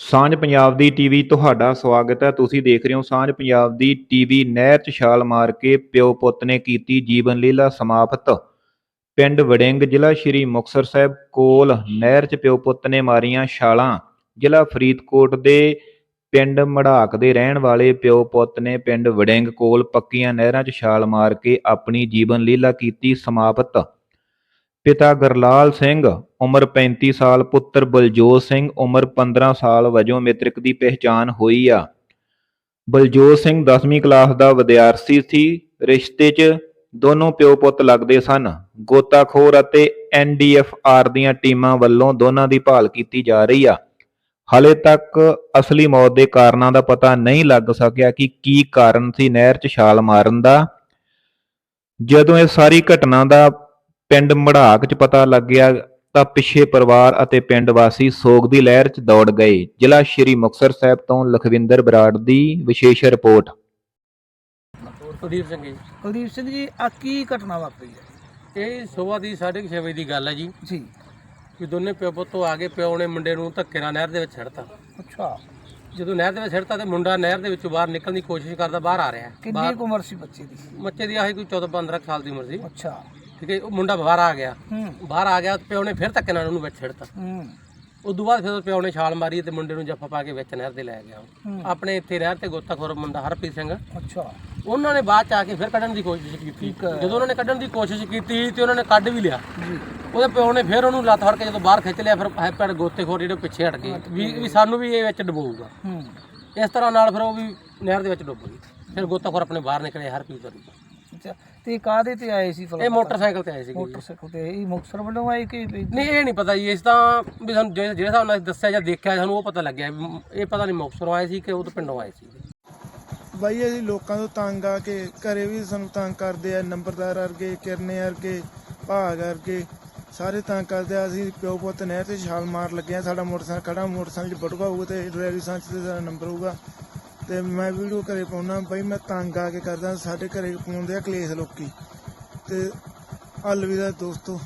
ਸਾਂਝ ਪੰਜਾਬ ਦੀ ਟੀਵੀ ਤੁਹਾਡਾ ਸਵਾਗਤ ਹੈ। ਤੁਸੀਂ ਦੇਖ ਰਹੇ ਹੋ ਸਾਂਝ ਪੰਜਾਬ ਦੀ ਟੀਵੀ। ਨਹਿਰ 'ਚ ਛਾਲ ਮਾਰ ਕੇ ਪਿਓ ਪੁੱਤ ਨੇ ਕੀਤੀ ਜੀਵਨ ਲੀਲਾ ਸਮਾਪਤ। ਪਿੰਡ ਵੜਿੰਗ ਜ਼ਿਲ੍ਹਾ ਸ਼੍ਰੀ ਮੁਕਤਸਰ ਸਾਹਿਬ ਕੋਲ ਨਹਿਰ 'ਚ ਪਿਓ ਪੁੱਤ ਨੇ ਮਾਰੀਆਂ ਛਾਲਾਂ। ਜ਼ਿਲ੍ਹਾ ਫਰੀਦਕੋਟ ਦੇ ਪਿੰਡ ਮੜਾਕ ਦੇ ਰਹਿਣ ਵਾਲੇ ਪਿਓ ਪੁੱਤ ਨੇ ਪਿੰਡ ਵੜਿੰਗ ਕੋਲ ਪੱਕੀਆਂ ਨਹਿਰਾਂ 'ਚ ਛਾਲ ਮਾਰ ਕੇ ਆਪਣੀ ਜੀਵਨ ਲੀਲਾ ਕੀਤੀ ਸਮਾਪਤ। ਪਿਤਾ ਗਰਲਾਲ ਸਿੰਘ, ਉਮਰ 35 ਸਾਲ, ਪੁੱਤਰ ਬਲਜੋਤ ਸਿੰਘ, ਉਮਰ 15 ਸਾਲ ਵਜੋਂ ਮ੍ਰਿਤਕ ਦੀ ਪਹਿਚਾਣ ਹੋਈ ਆ। ਬਲਜੋਤ ਸਿੰਘ 10ਵੀਂ ਕਲਾਸ ਦਾ ਵਿਦਿਆਰਥੀ ਸੀ। ਰਿਸ਼ਤੇ 'ਚ ਦੋਨੋਂ ਪਿਓ ਪੁੱਤ ਲੱਗਦੇ ਸਨ। ਗੋਤਾਖੋਰ ਅਤੇ ਐਨਡੀਐਫਆਰ ਦੀਆਂ ਟੀਮਾਂ ਵੱਲੋਂ ਦੋਨਾਂ ਦੀ ਭਾਲ ਕੀਤੀ ਜਾ ਰਹੀ ਆ। ਹਾਲੇ ਤੱਕ ਅਸਲੀ ਮੌਤ ਦੇ ਕਾਰਨਾਂ ਦਾ ਪਤਾ ਨਹੀਂ ਲੱਗ ਸਕਿਆ ਕਿ ਕੀ ਕਾਰਨ ਸੀ ਨਹਿਰ 'ਚ ਛਾਲ ਮਾਰਨ ਦਾ। ਜਦੋਂ ਇਹ ਸਾਰੀ ਘਟਨਾ ਦਾ ਪਿੰਡ ਮੜਾਕ 'ਚ ਪਤਾ ਲੱਗਿਆ ਤਾਂ ਪਿੱਛੇ ਪਰਿਵਾਰ ਅਤੇ ਪਿੰਡ ਵਾਸੀ ਸੋਗ ਦੀ ਲਹਿਰ 'ਚ ਦੌੜ ਗਏ। ਜ਼ਿਲ੍ਹਾ ਸ਼੍ਰੀ ਮੁਕਤਸਰ ਸਾਹਿਬ ਤੋਂ ਲਖਵਿੰਦਰ ਬਰਾੜ ਦੀ ਵਿਸ਼ੇਸ਼ ਰਿਪੋਰਟ। ਕੁਲਦੀਪ ਸਿੰਘ ਜੀ। ਕੁਲਦੀਪ ਸਿੰਘ ਜੀ ਆ ਕੀ ਘਟਨਾ ਵਾਪਰੀ ਹੈ? ਇਹ ਸਵੇਰ ਦੀ 6:30 ਵਜੇ ਦੀ ਗੱਲ ਹੈ ਜੀ। ਜੀ। ਕਿ ਦੋਨੇ ਪਿਓ ਪੁੱਤੋਂ ਆ ਕੇ ਪਿਓ ਨੇ ਮੁੰਡੇ ਨੂੰ ਧੱਕੇ ਨਾਲ ਨਹਿਰ ਦੇ ਵਿੱਚ ਛੱਡਤਾ। ਅੱਛਾ। ਜਦੋਂ ਨਹਿਰ ਦੇ ਵਿੱਚ ਛੱਡਤਾ ਤੇ ਮੁੰਡਾ ਨਹਿਰ ਦੇ ਵਿੱਚੋਂ ਬਾਹਰ ਨਿਕਲਣ ਦੀ ਕੋਸ਼ਿਸ਼ ਕਰਦਾ ਬਾਹਰ ਆ ਰਿਹਾ। ਕਿੰਨੀ ਕੁ ਉਮਰ ਸੀ ਬੱਚੇ ਦੀ? ਬੱਚੇ ਦੀ ਆਹੀ ਕੋਈ 14 15 ਸਾਲ ਦੀ ਉਮਰ ਸੀ। ਅੱਛਾ। ਠੀਕ ਹੈ ਉਹ ਮੁੰਡਾ ਬਾਹਰ ਆ ਗਿਆ। ਹੂੰ। ਬਾਹਰ ਆ ਗਿਆ ਤੇ ਪਿਓ ਨੇ ਫਿਰ ਧੱਕੇ ਨਾਲ ਉਹਨੂੰ ਵਿੱਚ ਛੱਡਤਾ ਹੂੰ। ਉਦੋਂ ਬਾਅਦ ਫਿਰ ਪਿਓ ਨੇ ਛਾਲ ਮਾਰੀ ਤੇ ਮੁੰਡੇ ਨੂੰ ਜੱਫਾ ਪਾ ਕੇ ਵਿੱਚ ਨਹਿਰ ਦੇ ਲੈ ਗਿਆ। ਹੂੰ। ਆਪਣੇ ਇੱਥੇ ਨਹਿਰ ਤੇ ਗੋਤਾਖੋਰ ਮੁੰਡਾ ਹਰਪ੍ਰੀਤ ਸਿੰਘ। ਅੱਛਾ। ਉਹਨਾਂ ਨੇ ਬਾਅਦ ਚ ਆ ਕੇ ਫਿਰ ਕੱਢਣ ਦੀ ਕੋਸ਼ਿਸ਼ ਕੀਤੀ। ਜਦੋਂ ਉਹਨਾਂ ਨੇ ਕੱਢਣ ਦੀ ਕੋਸ਼ਿਸ਼ ਕੀਤੀ ਤੇ ਉਹਨਾਂ ਨੇ ਕੱਢ ਵੀ ਲਿਆ। ਜੀ। ਉਹਦੇ ਪਿਓ ਨੇ ਫਿਰ ਉਹਨੂੰ ਲੱਤ ਫੜ ਕੇ ਜਦੋਂ ਬਾਹਰ ਖਿੱਚ ਲਿਆ ਫਿਰ ਹੈਪੜ ਗੋਤੇਖੋਰ ਜਿਹੜੇ ਪਿੱਛੇ ਹਟ ਗਏ। ਵੀ ਵੀ ਸਾਨੂੰ ਵੀ ਇਹ ਵਿੱਚ ਡੁਬੋਊਗਾ। ਹੂੰ। ਇਸ ਤਰ੍ਹਾਂ ਨਾਲ ਫਿਰ ਉਹ ਵੀ ਨਹਿਰ ਦੇ ਵਿੱਚ ਡੁੱਬ ਗਈ। ਫਿਰ ਗੋਤਾਖੋਰ ਆਪਣੇ ਬਾਹਰ ਨਿਕਲੇ ਹਰਪ੍ਰੀਤ ਹੋਰੀ ਅੱਛਾ ਤੇ ਕਾਦੇ ਤੇ ਆਏ ਸੀ ਇਹ ਮੋਟਰਸਾਈਕਲ ਤੇ ਆਏ ਸੀਗੇ ਜੀ। ਮੋਟਰਸਾਈਕਲ ਤੇ। ਇਹ ਮੁਕਤਸਰ ਵੱਲੋਂ ਆਏ ਕਿ ਨਹੀਂ ਇਹ ਨਹੀਂ ਪਤਾ ਜੀ। ਇਸ ਤਾਂ ਵੀ ਸਾਨੂੰ ਜਿਹੜੇ ਜਿਹੜੇ ਹਿਸਾਬ ਨਾਲ ਦੱਸਿਆ ਜਾਂ ਦੇਖਿਆ ਸਾਨੂੰ ਉਹ ਪਤਾ ਲੱਗਿਆ। ਵੀ ਮ- ਇਹ ਪਤਾ ਨਹੀਂ ਮੁਕਤਸਰੋਂ ਆਏ ਸੀ ਕਿ ਉਹ ਤੋਂ ਪਿੰਡੋਂ ਆਏ ਸੀ। ਬਾਈ ਅਸੀਂ ਲੋਕਾਂ ਤੋਂ ਤੰਗ ਆ ਕੇ ਘਰੇ ਵੀ ਸਾਨੂੰ ਤੰਗ ਕਰਦੇ ਆ। ਨੰਬਰਦਾਰ ਵਰਗੇ ਕਿਰਨੇ ਵਰਗੇ ਭਾਗ ਵਰਗੇ ਸਾਰੇ ਤੰਗ ਕਰਦੇ ਆ। ਅਸੀਂ ਪਿਓ ਪੁੱਤ ਨਹਿਰ ਤੇ ਛਾਲ ਮਾਰ ਲੱਗੇ ਆ। ਸਾਡਾ ਮੋਟਰਸਾਈਕਲ ਖੜਾ ਮੋਟਰਸਾਈਕਲ 'ਚ ਬਟੂਆ ਹੋਊਗਾ ਤੇ ਡਰਾਈਵਰੀ ਸਾਂਚ ਤੇ ਸਾਡਾ ਨੰਬਰ ਹੋਊਗਾ। ਤੇ ਮੈਂ ਵੀਡੀਓ ਘਰੇ ਪਾਉਣਾ, ਬਈ ਮੈਂ ਤੰਗ ਆ ਕੇ ਕਰਦਾ, ਸਾਡੇ ਘਰੇ ਪਾਉਂਦੇ ਆ ਕਲੇਸ਼ ਲੋਕੀ। ਤੇ ਅਲਵਿਦਾ ਦੋਸਤੋ